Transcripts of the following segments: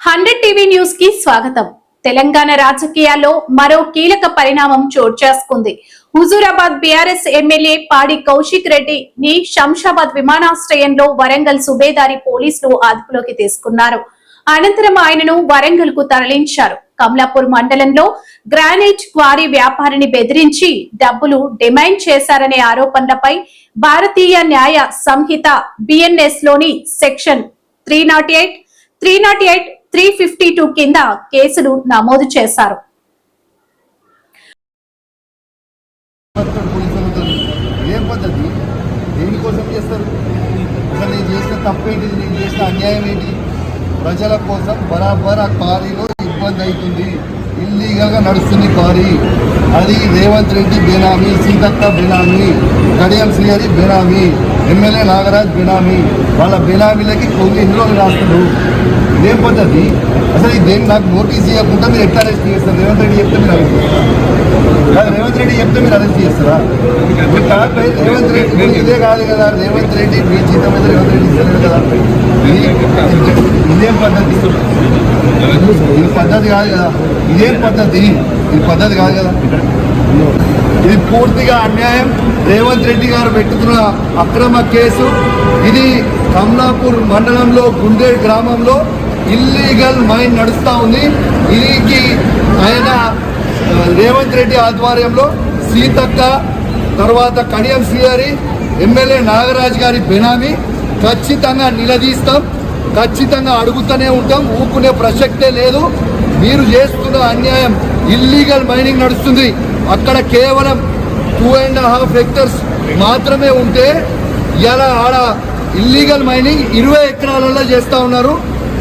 Hundred TV న్యూస్కి స్వాగతం. తెలంగాణ రాజకీయాల్లో మరో కీలక పరిణామం చోటు చేసుకుంది. హుజూరాబాద్ బీఆర్ఎస్ ఎమ్మెల్యే పాడి కౌశిక్ రెడ్డి ని శంషాబాద్ విమానాశ్రయంలో వరంగల్ సుబేదారి పోలీసులు అదుపులోకి తీసుకున్నారు. అనంతరం ఆయనను వరంగల్కు తరలించారు. కమలాపూర్ మండలంలో గ్రానైట్ క్వారీ వ్యాపారిని బెదిరించి డబ్బులు డిమాండ్ చేశారనే ఆరోపణలపై Bharatiya Nyaya Sanhita బిఎన్ఎస్లోని section three nought eight three nought eight three fifty two కింద కేసులు నమోదు చేశారు. దేనికోసం చేస్తారు? అసలు నేను చేసిన తప్పేంటి? నేను చేసిన అన్యాయం ఏంటి? ప్రజల కోసం బరాబర్ ఆ కారీలో ఇబ్బంది అవుతుంది. ఇల్లీగల్గా నడుస్తుంది కారీ అది రేవంత్ రెడ్డి బేనామీ సీతక్క బేనామీ కడియం శ్రీహరి బేనామీ ఎమ్మెల్యే నాగరాజ్ బేనామీ. వాళ్ళ బేనామీలకి కొన్ని ఇందులో రాస్తున్నారు. లేకపోతే పద్ధతి? అసలు దేని నాకు నోటీస్ ఇవ్వకుండా మీరు ఎట్లా అరెస్ట్ చేస్తారు? రేవంత్ రెడ్డి చెప్తే మీరు అరెస్ట్ చేస్తారు? రేవంత్ రెడ్డి చెప్తే మీరు అరెస్ట్ చేస్తారా? రేవంత్ రెడ్డి ఇదే కాదు కదా రేవంత్ రెడ్డి మీ జీతం మీద రేవంత్ రెడ్డి ఇస్తారు కదా? ఇదేం పద్ధతి? ఇది పద్ధతి కాదు కదా. ఇదేం పద్ధతి? ఇది పద్ధతి కాదు కదా. ఇది పూర్తిగా అన్యాయం. రేవంత్ రెడ్డి గారు పెట్టుతున్న అక్రమ కేసు. ఇది కమలాపూర్ మండలంలో గుండేడ్ గ్రామంలో ఇల్లీగల్ మైన్ నడుస్తూ ఉంది. దీనికి ఆయన రేవంత్ రెడ్డి ఆధ్వర్యంలో సీతక్క తర్వాత కడియం శ్రీహరి ఎమ్మెల్యే నాగరాజ్ గారి బెనామీ ఖచ్చితంగా నిలదీస్తాం. ఖచ్చితంగా అడుగుతూనే ఉంటాం. ఊకునే ప్రసక్తే లేదు. మీరు చేస్తున్న అన్యాయం ఇల్లీగల్ మైనింగ్ నడుస్తుంది. అక్కడ కేవలం టూ అండ్ హాఫ్ హెక్టర్స్ మాత్రమే ఉంటే ఇలా ఆడ ఇల్లీగల్ మైనింగ్ ఇరవై ఎకరాలలో చేస్తూ ఉన్నారు.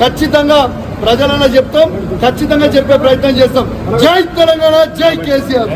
ఖచ్చితంగా ప్రజలలో చెప్తాం ఖచ్చితంగా చెప్పే ప్రయత్నం చేస్తాం. జై తెలంగాణ జై కేసీఆర్.